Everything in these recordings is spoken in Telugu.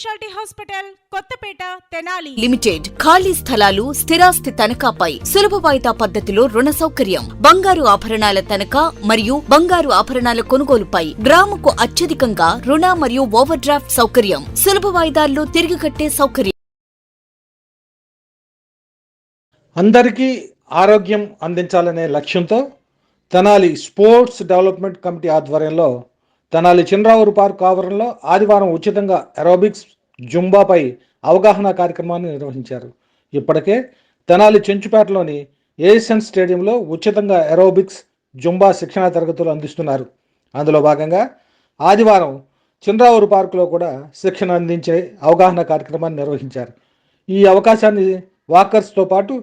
Speciality hospital Kothapeta Tenali. Limited ఖాళీ స్థలాలు స్థిరాస్తి తనఖాపై సులభ వాయిదా పద్ధతిలో రుణ సౌకర్యం. బంగారు ఆభరణాల తనఖా మరియు బంగారు ఆభరణాల కొనుగోలుపై గ్రాముకు అత్యధికంగా రుణ మరియు ఓవర్ డ్రాఫ్ట్ సౌకర్యం. సులభ వాయిదాల్లో తిరిగి కట్టే సౌకర్యం. అందరికీ ఆరోగ్యం అందించాలనే లక్ష్యంతో తెనాలి స్పోర్ట్స్ డెవలప్మెంట్ కమిటీ ఆధ్వర్యంలో తెనాలి చినరావూరు పార్క్ ఆవరణలో ఆదివారం ఉచితంగా ఎరోబిక్స్ జుంబాపై అవగాహన కార్యక్రమాన్ని నిర్వహించారు. ఇప్పటికే తెనాలి చెంచుపేటలోని ఏషియన్ స్టేడియంలో ఉచితంగా ఎరోబిక్స్ జుంబా శిక్షణా తరగతులు అందిస్తున్నారు. అందులో భాగంగా ఆదివారం చిన్నరావురు పార్కులో కూడా శిక్షణ అందించే అవగాహన కార్యక్రమాన్ని నిర్వహించారు. ఈ అవకాశాన్ని వాకర్స్తో పాటు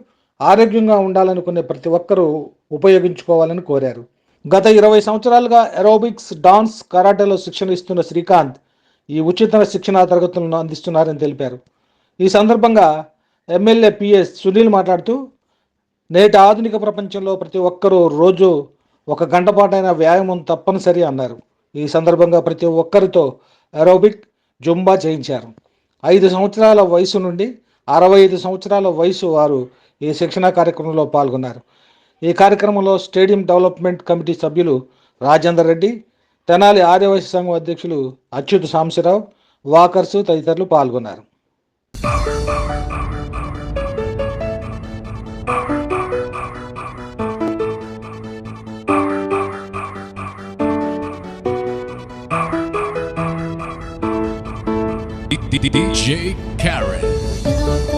ఆరోగ్యంగా ఉండాలనుకునే ప్రతి ఒక్కరూ ఉపయోగించుకోవాలని కోరారు. గత ఇరవై సంవత్సరాలుగా ఎరోబిక్స్ డాన్స్ కరాటేలో శిక్షణ ఇస్తున్న శ్రీకాంత్ ఈ ఉచిత శిక్షణా తరగతులను అందిస్తున్నారని తెలిపారు. ఈ సందర్భంగా ఎమ్మెల్యే పిఎస్ సునీల్ మాట్లాడుతూ నేటి ఆధునిక ప్రపంచంలో ప్రతి ఒక్కరూ రోజు ఒక గంట పాటైన వ్యాయామం తప్పనిసరి అన్నారు. ఈ సందర్భంగా ప్రతి ఒక్కరితో ఎరోబిక్ జుంబా చేయించారు. ఐదు సంవత్సరాల వయసు నుండి అరవై ఐదు సంవత్సరాల వయసు వారు ఈ శిక్షణా కార్యక్రమంలో పాల్గొన్నారు. ఈ కార్యక్రమంలో స్టేడియం డెవలప్మెంట్ కమిటీ సభ్యులు రాజేందర్ రెడ్డి తెనాలి ఆర్యవైశ్య సంఘం అధ్యక్షులు అచ్యుత్ సాంబశివరావు వాకర్సు తదితరులు పాల్గొన్నారు DJ Karen.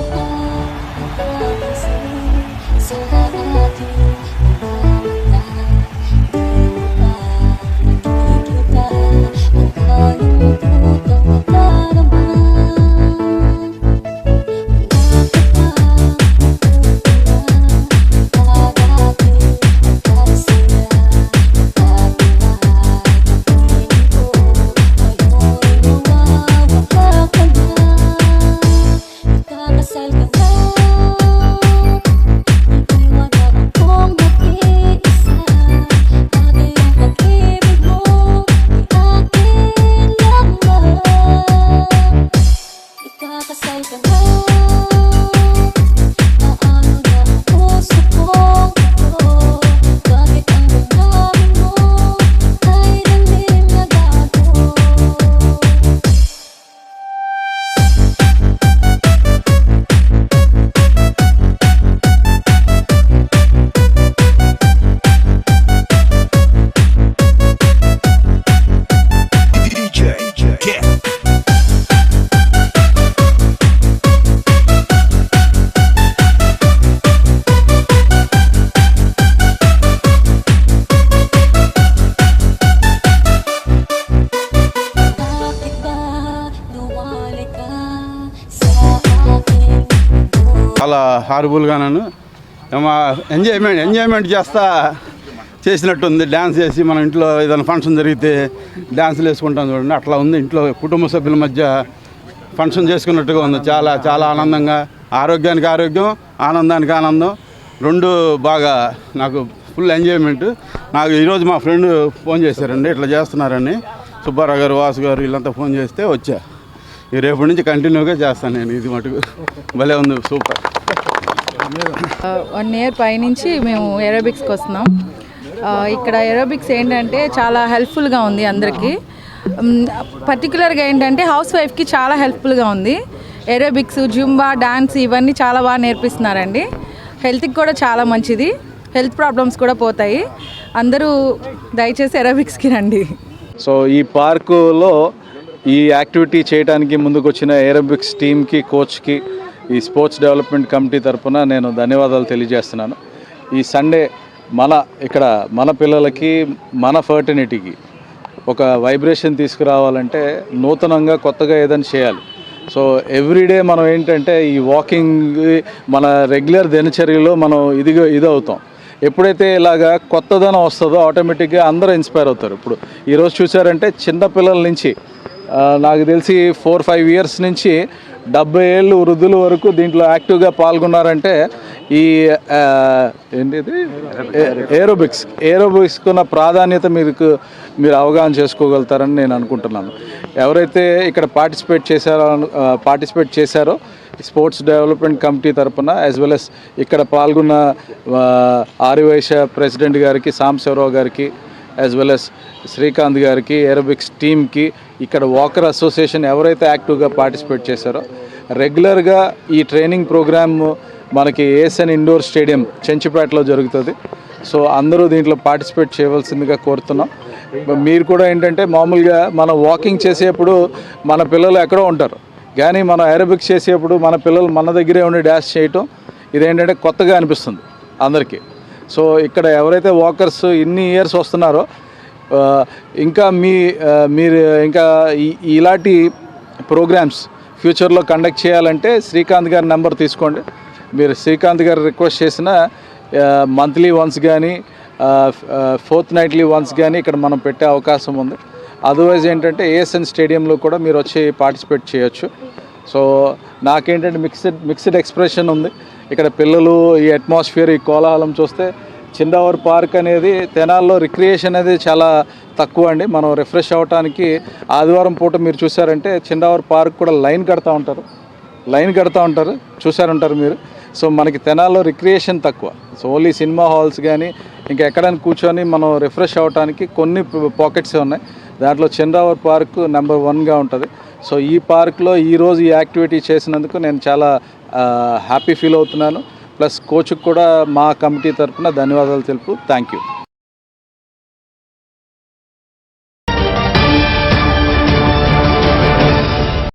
చాలా హారబుల్గాను మా ఎంజాయ్మెంట్ ఎంజాయ్మెంట్ చేస్తా చేసినట్టుంది. డ్యాన్స్ చేసి మన ఇంట్లో ఏదైనా ఫంక్షన్ జరిగితే డ్యాన్సులు వేసుకుంటాం చూడండి. అట్లా ఉంది ఇంట్లో కుటుంబ సభ్యుల మధ్య ఫంక్షన్ చేసుకున్నట్టుగా ఉంది. చాలా చాలా ఆనందంగా. ఆరోగ్యానికి ఆరోగ్యం ఆనందానికి ఆనందం. రెండు బాగా నాకు ఫుల్ ఎంజాయ్మెంట్ నాకు ఈరోజు మా ఫ్రెండ్ ఫోన్ చేశారండి. ఇట్లా చేస్తున్నారని. సుబ్బారావు గారు వాసు గారు వీళ్ళంతా ఫోన్ చేస్తే వచ్చా. రేపటి నుంచి కంటిన్యూగా చేస్తాను నేను. ఇది మటుకు భలే ఉంది. సూపర్. వన్ ఇయర్ పైనుంచి మేము ఏరోబిక్స్కి వస్తున్నాం. ఇక్కడ ఏరోబిక్స్ ఏంటంటే చాలా హెల్ప్ఫుల్గా ఉంది అందరికీ. పర్టికులర్గా ఏంటంటే హౌస్ వైఫ్కి చాలా హెల్ప్ఫుల్గా ఉంది. ఏరోబిక్స్ జుంబా డాన్స్ ఇవన్నీ చాలా బాగా నేర్పిస్తున్నారండి. హెల్త్కి కూడా చాలా మంచిది. హెల్త్ ప్రాబ్లమ్స్ కూడా పోతాయి. అందరూ దయచేసి ఏరోబిక్స్కి రండి. సో ఈ పార్కులో ఈ యాక్టివిటీ చేయడానికి ముందుకు వచ్చిన ఏరోబిక్స్ టీమ్కి కోచ్కి ఈ స్పోర్ట్స్ డెవలప్మెంట్ కమిటీ తరఫున నేను ధన్యవాదాలు తెలియజేస్తున్నాను. ఈ సండే మన ఇక్కడ మన పిల్లలకి మన ఫర్టినిటీకి ఒక వైబ్రేషన్ తీసుకురావాలంటే నూతనంగా కొత్తగా ఏదైనా చేయాలి. సో ఎవ్రీడే మనం ఏంటంటే ఈ వాకింగ్ మన రెగ్యులర్ దినచర్యలో మనం ఇదిగా ఇది అవుతాం ఎప్పుడైతే ఇలాగా కొత్తదనం వస్తుందో ఆటోమేటిక్గా అందరూ ఇన్స్పైర్ అవుతారు. ఇప్పుడు ఈరోజు చూసారంటే చిన్న పిల్లల నుంచి నాకు తెలిసి ఫోర్ ఫైవ్ ఇయర్స్ నుంచి డెబ్బై ఏళ్ళు వృద్ధుల వరకు దీంట్లో యాక్టివ్గా పాల్గొన్నారంటే ఈ ఏంటిది? Aerobics aerobics. ఉన్న ప్రాధాన్యత మీకు మీరు అవగాహన చేసుకోగలుగుతారని నేను అనుకుంటున్నాను. ఎవరైతే ఇక్కడ పార్టిసిపేట్ చేశారో పార్టిసిపేట్ చేశారో స్పోర్ట్స్ డెవలప్మెంట్ కమిటీ తరపున యాజ్ వెల్ అస్ ఇక్కడ పాల్గొన్న ఆర్యవైశ్య ప్రెసిడెంట్ గారికి సాంబశివరావు గారికి యాజ్ వెల్ అస్ శ్రీకాంత్ గారికి ఏరోబిక్స్ టీమ్కి ఇక్కడ వాకర్ అసోసియేషన్ ఎవరైతే యాక్టివ్గా పార్టిసిపేట్ చేశారో రెగ్యులర్గా ఈ ట్రైనింగ్ ప్రోగ్రామ్ మనకి ఏఎస్ఎన్ ఇండోర్ స్టేడియం చెంచుపేటలో జరుగుతుంది. సో అందరూ దీంట్లో పార్టిసిపేట్ చేయవలసిందిగా కోరుతున్నాం. మీరు కూడా ఏంటంటే మామూలుగా మనం వాకింగ్ చేసేప్పుడు మన పిల్లలు ఎక్కడో ఉంటారు. కానీ మనం ఏరోబిక్స్ చేసేప్పుడు మన పిల్లలు మన దగ్గరే ఉండి డ్యాష్ చేయటం ఇదేంటంటే కొత్తగా అనిపిస్తుంది అందరికీ. సో ఇక్కడ ఎవరైతే వాకర్స్ ఇన్ని ఇయర్స్ వస్తున్నారో ఇంకా మీ మీరు ఇంకా ఇలాంటి ప్రోగ్రామ్స్ ఫ్యూచర్లో కండక్ట్ చేయాలంటే శ్రీకాంత్ గారి నెంబర్ తీసుకోండి. మీరు శ్రీకాంత్ గారు రిక్వెస్ట్ చేసిన మంత్లీ వన్స్ కానీ ఫోర్త్ నైట్లీ వన్స్ కానీ ఇక్కడ మనం పెట్టే అవకాశం ఉంది. అదర్వైజ్ ఏంటంటే ఏఎస్ఎన్ స్టేడియంలో కూడా మీరు వచ్చి పార్టిసిపేట్ చేయొచ్చు. సో నాకేంటంటే మిక్స్డ్ మిక్స్డ్ ఎక్స్ప్రెషన్ ఉంది. ఇక్కడ పిల్లలు ఈ అట్మాస్ఫియర్ ఈ కోలాహలం చూస్తే చిందావర్ పార్క్ అనేది తెనాల్లో రిక్రియేషన్ అనేది చాలా తక్కువ అండి. మనం రిఫ్రెష్ అవ్వటానికి ఆదివారం పూట మీరు చూసారంటే చిందావర్ పార్క్ కూడా లైన్ కడతా ఉంటారు. లైన్ కడతా ఉంటారు. చూసారుంటారు మీరు. సో మనకి తెనాల్లో రిక్రియేషన్ తక్కువ. సో ఓన్లీ సినిమా హాల్స్ కానీ ఇంకా ఎక్కడైనా కూర్చొని మనం రిఫ్రెష్ అవ్వటానికి కొన్ని పాకెట్స్ ఉన్నాయి. దాంట్లో చంద్రావర్ పార్క్ నెంబర్ వన్గా ఉంటుంది. సో ఈ పార్క్లో ఈరోజు ఈ యాక్టివిటీ చేసినందుకు నేను చాలా హ్యాపీ ఫీల్ అవుతున్నాను. ప్లస్ కోచ్కి కూడా మా కమిటీ తరఫున ధన్యవాదాలు తెలుపు థ్యాంక్ యూ